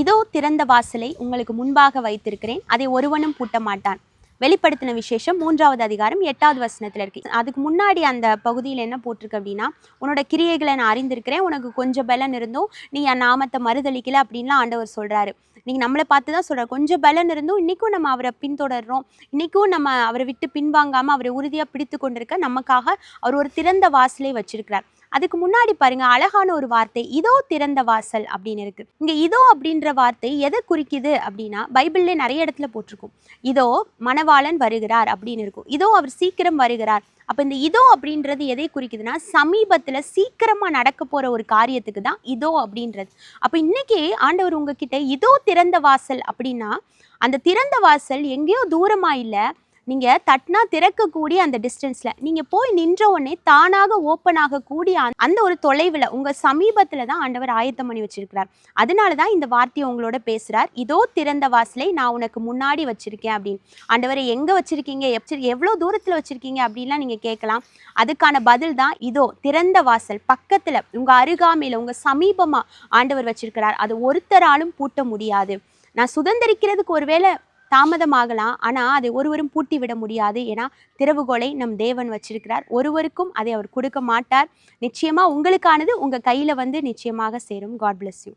இதோ திறந்த வாசலை உங்களுக்கு முன்பாக வைத்திருக்கிறேன். அதை ஒருவனும் பூட்ட மாட்டான் வெளிப்படுத்தின விசேஷம் மூன்றாவது அதிகாரம் எட்டாவது வசனத்தில் இருக்கு. அதுக்கு முன்னாடி அந்த பகுதியில் என்ன போட்டிருக்கு அப்படின்னா உன்னோட கிரியைகளை நான் அறிந்திருக்கிறேன் உனக்கு கொஞ்சம் பலன் இருந்தும் நீ என் நாமத்தை மறுதளிக்கல அப்படின்லாம் ஆண்டவர் சொல்கிறாரு நீங்கள் நம்மளை பார்த்து தான் சொல்கிறார் கொஞ்சம் பலன் இருந்தும் இன்றைக்கும் நம்ம அவரை பின்தொடர்றோம். இன்றைக்கும் நம்ம அவரை விட்டு பின்வாங்காமல் அவரை உறுதியாக பிடித்து கொண்டிருக்க நமக்காக அவர் ஒரு திறந்த வாசலை வச்சிருக்கிறார். அதுக்கு முன்னாடி பாருங்க அழகான ஒரு வார்த்தை இதோ திறந்த வாசல் அப்படின்னு இருக்கு. இங்க இதோ அப்படின்ற வார்த்தை எதை குறிக்குது அப்படின்னா பைபிள்ல நிறைய இடத்துல போட்டிருக்கும். இதோ மணவாளன் வருகிறார் அப்படின்னு இருக்கும். இதோ அவர் சீக்கிரம் வருகிறார். அப்ப இந்த இதோ அப்படின்றது எதை குறிக்குதுன்னா சமீபத்துல சீக்கிரமா நடக்க போற ஒரு காரியத்துக்கு தான் இதோ அப்படின்றது. அப்ப இன்னைக்கே ஆண்டவர் உங்ககிட்ட இதோ திறந்த வாசல் அப்படின்னா அந்த திறந்த வாசல் எங்கேயோ தூரமா இல்லை நீங்கள் தட்டினா திறக்கக்கூடிய அந்த டிஸ்டன்ஸில் நீங்கள் போய் நின்ற உடனே தானாக ஓப்பன் ஆகக்கூடிய அந்த- ஒரு தொலைவில் உங்கள் சமீபத்தில் தான் ஆண்டவர் ஆயத்தம் பண்ணி வச்சிருக்கிறார். அதனால தான் இந்த வார்த்தையை உங்களோட பேசுகிறார் இதோ திறந்த வாசலை நான் உனக்கு முன்னாடி வச்சுருக்கேன் அப்படின்னு. ஆண்டவரை எங்கே வச்சுருக்கீங்க? எப்~ எவ்வளோ தூரத்தில் வச்சுருக்கீங்க? அப்படின்லாம் நீங்கள் கேட்கலாம். அதுக்கான பதில் தான் இதோ திறந்த வாசல் பக்கத்தில் உங்கள் அருகாமையில் உங்கள் சமீபமாக ஆண்டவர் வச்சிருக்கிறார். அது ஒருத்தராலும் பூட்ட முடியாது. நான் சுதந்திரிக்கிறதுக்கு ஒருவேளை தாமதமாகலாம். ஆனால் அதை ஒருவரும் பூட்டி விட முடியாது. ஏன்னா திறவுகோலை நம் தேவன் வச்சிருக்கிறார். ஒருவருக்கும் அதை அவர் கொடுக்க மாட்டார். நிச்சயமாக உங்களுக்கானது உங்கள் கையில் வந்து நிச்சயமாக சேரும். God bless you